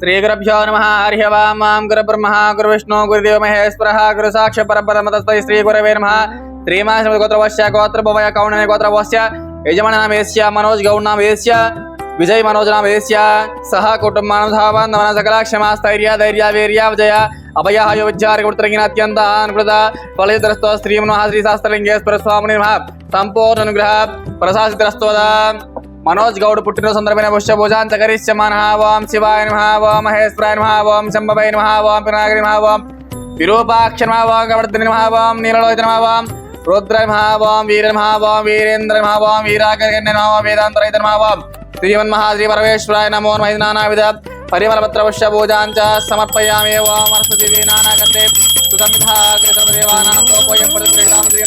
శ్రీగురభ్యో నమ హరి వాం మాం గురు బ్రహ్మ గురు విష్ణు గురుదేవ మహేశ్వర గురు సాక్ష పరబ్రహ్మ తస్మై శ్రీ గురవే నమ శ్రీమాన్ గోత్రవశ్య గోత్రభవయ కౌణమే గోత్రవశ్య యజమాన నామ ఏస్య మనోజ్ గౌడ్ నామ ఏస్య విజయ్ మనోజ్ నామ ఏస్య సహ కుటుంబానం ధావాన్ నమన సకల క్షమా స్థైర్య ధైర్య వీర్య విజయ అభయ హయ విద్యారి గుర్తరంగిన అత్యంత అనుకృత ఫలయుద్రస్తో శ్రీమనోహ శ్రీ శాస్త్రలింగేశ్వర స్వామి నమ సంపూర్ణ అనుగ్రహ ప్రసాదిద్రస్తోద మనోజ్ గౌడ్ పుట్టిన సందర్భమైన పుష్య భుజాన్ చకరిష్యమాన ఓం శివాయ నమ ఓం మహేశ్వరాయ నమ ఓం శంభవై నమ ఓం పినాగరి నమ ఓం విరూపాక్ష నమ ఓం గవర్ధని నమ ఓం నీలలోహిత నమ ఓం రుద్ర నమ ఓం వీర నమ ఓం వీరేంద్ర నమ ఓం వీరాగర్గణ్య నమ ఓం వేదాంతరహిత నమ ఓం శ్రీమన్ మహాశ్రీ పరమేశ్వరాయ నమో మైదానావిధ పరిమళపత్ర పుష్య భూజాంచ సమర్పయామి ఓం అర్సతి వీనానాగంధే సుసంవిధాగ్రదేవానందోపోయం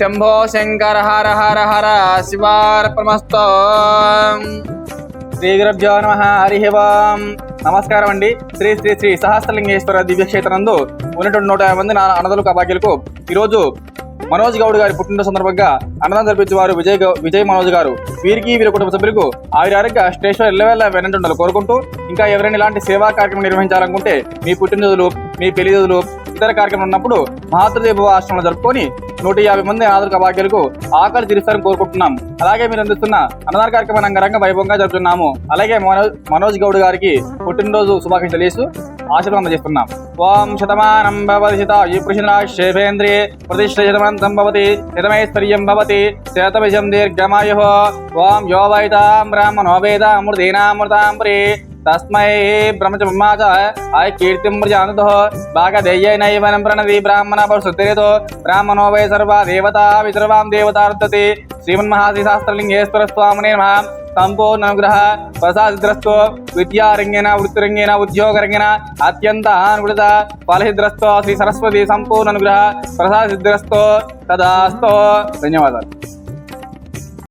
శంభో శంకర హర హర హర శివార్పణమస్త. శ్రీ గురుభ్యో నమ హరి ఓం నమస్కారం అండి. శ్రీ శ్రీ శ్రీ సహస్రలింగేశ్వర దివ్యక్షేత్రందు ఉన్నటువంటి నూట యాభై మంది నా అన్నదలు కబాగ్యులకు ఈరోజు మనోజ్ గౌడ్ గారి పుట్టినరోజు సందర్భంగా అన్నదానం జరిపించే వారు విజయ్ విజయ్ మనోజ్ గారు. వీరికి వీరి కుటుంబ సభ్యులకు ఆయురారోగ్య స్టేషన్ ఎల్లవేళ వెనంటుండాలి కోరుకుంటూ ఇంకా ఎవరైనా ఇలాంటి సేవా కార్యక్రమం నిర్వహించాలనుకుంటే మీ పుట్టినరోజులు మీ పెళ్ళి రోజులు ఇతర కార్యక్రమం ఉన్నప్పుడు మహాతృదేవ ఆశ్రమంలో జరుపుకొని నూట యాభై మంది ఆధునిక భాగ్యులకు ఆకలి తీరుస్తారని కోరుకుంటున్నాం. అలాగే మీరు అందిస్తున్న అన్నదాన కార్యక్రమం అంగరంగ వైభవంగా జరుపుతున్నాము. అలాగే మనోజ్ మనోజ్ గౌడ్ గారికి పుట్టినరోజు శుభాకాంక్షలు తెలియజేస్తూ ఆశీర్వాదం చేస్తున్నాం ఓం శతమానం భవతి శత శేభేంద్రియే ప్రతిష్ట శతమంతం భవతి శతమైశ్వర్యం భవతి శతవిజం దీర్ఘమాయు. ఓం యో వైతాం బ్రాహ్మణో వేద తస్మై బ్రహ్మచ బ్రహ్మాచ ఆయ కీర్తిం ప్రజానతో భాగధేయనైవనం ప్రణది బ్రాహ్మణ పరుసుతిరేతో బ్రాహ్మణో వై సర్వ దేవత విసర్వాం దేవతార్థతి శ్రీమన్మహాశ్రీ శాస్త్రలింగేశ్వర స్వామినే నమః సంపూర్ణ అనుగ్రహ ప్రసాదిద్రస్తో విద్యారంగిన వృత్తిరంగిన ఉద్యోగరంగిన అత్యంత అనుకృత ఫలహిద్రస్తో శ్రీ సరస్వతి సంపూర్ణ అనుగ్రహ ప్రసాదిద్రస్తో తదాస్తో ధన్యవాదాలు